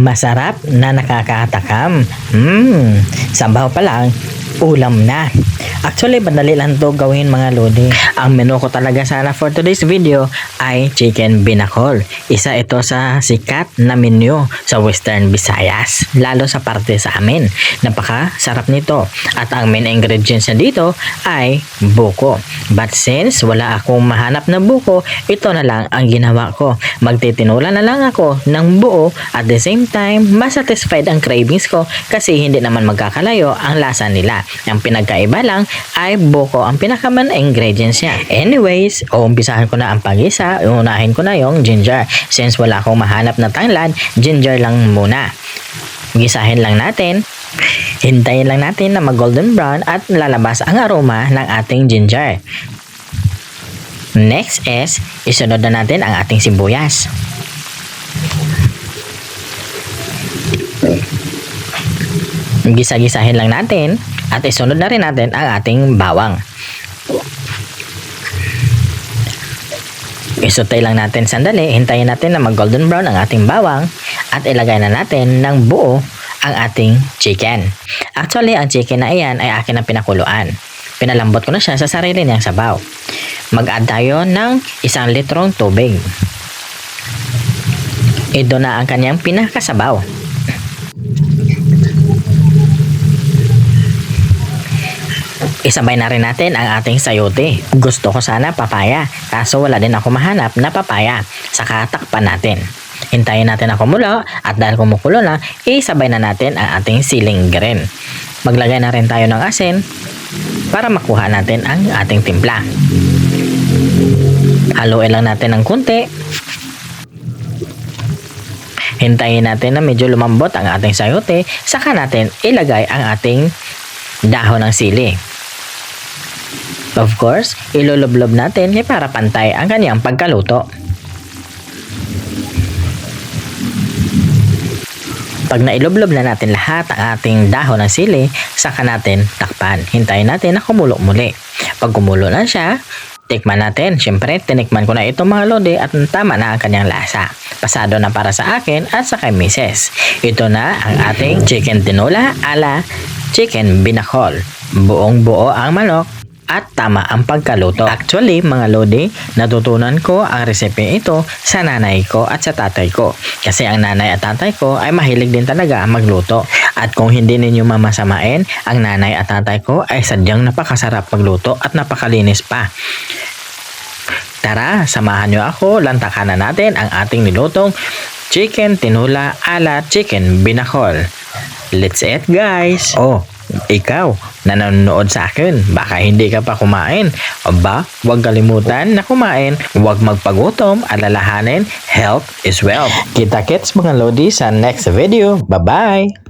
Masarap na nakakatakam. Hmm, sabaw pa lang, ulam na. Actually, madali lang to gawin mga lodi. Ang menu ko talaga sana for today's video ay chicken binakol. Isa ito sa sikat na menu sa Western Visayas. Lalo sa parte sa amin. Napaka sarap nito. At ang main ingredients niya dito ay buko. But since wala akong mahanap na buko, ito na lang ang ginawa ko. Magtitinula na lang ako ng buo at the same time, masatisfied ang cravings ko kasi hindi naman magkakalayo ang lasa nila. Ang pinagkaiba lang ay buko ang pinakaman ingredients niya. Anyways, umpisahan ko na ang pag-isa. Unahin ko na yung ginger. Since wala akong mahanap na tanglad, ginger lang muna. Gisahin lang natin. Hintayin lang natin na mag golden brown at lalabas ang aroma ng ating ginger. Next is, isunod na natin ang ating sibuyas. Gisa-gisahin lang natin at isunod na rin natin ang ating bawang. Isutay lang natin sandali, hintayin natin na mag golden brown ang ating bawang at ilagay na natin ng buo ang ating chicken. Actually, ang chicken na iyan ay akin ang pinakuluan. Pinalambot ko na siya sa sarili niyang sabaw. Mag-add tayo ng isang litrong tubig. Ito na ang kanyang pinakasabaw. Isabay na rin natin ang ating sayote. Gusto ko sana papaya, kaso wala din ako mahanap na papaya. Saka takpan natin. Hintayin natin na kumulo at dahil kumukulo na, isabay na natin ang ating siling green. Maglagay na rin tayo ng asin para makuha natin ang ating timpla. Haluin lang natin ng kunti. Hintayin natin na medyo lumambot ang ating sayote, saka natin ilagay ang ating dahon ng sili. Of course, ilulublob natin eh para pantay ang kanyang pagkaluto. Pag nailublob na natin lahat ang ating dahon ng sili, saka natin takpan. Hintayin natin na kumulo muli. Pag kumulo na siya, tikman natin. Siyempre, tinikman ko na itong mga lodi at tama na ang kanyang lasa. Pasado na para sa akin at sa kay Mrs. Ito na ang ating chicken tinola ala chicken binakol. Buong buo ang manok at tama ang pagkaluto. Actually, mga lodi, natutunan ko ang recipe ito sa nanay ko at sa tatay ko. Kasi ang nanay at tatay ko ay mahilig din talaga magluto. At kung hindi ninyo mamasamain, ang nanay at tatay ko ay sadyang napakasarap magluto at napakalinis pa. Tara, samahan nyo ako, lantakan na natin ang ating nilutong chicken tinula ala chicken binakol. Let's eat guys! Oh, ikaw, na nanonood sa akin, baka hindi ka pa kumain. Aba, huwag kalimutan na kumain, huwag magpagutom, alalahanin, health is wealth. Kita-kits mga lodi sa next video. Bye-bye!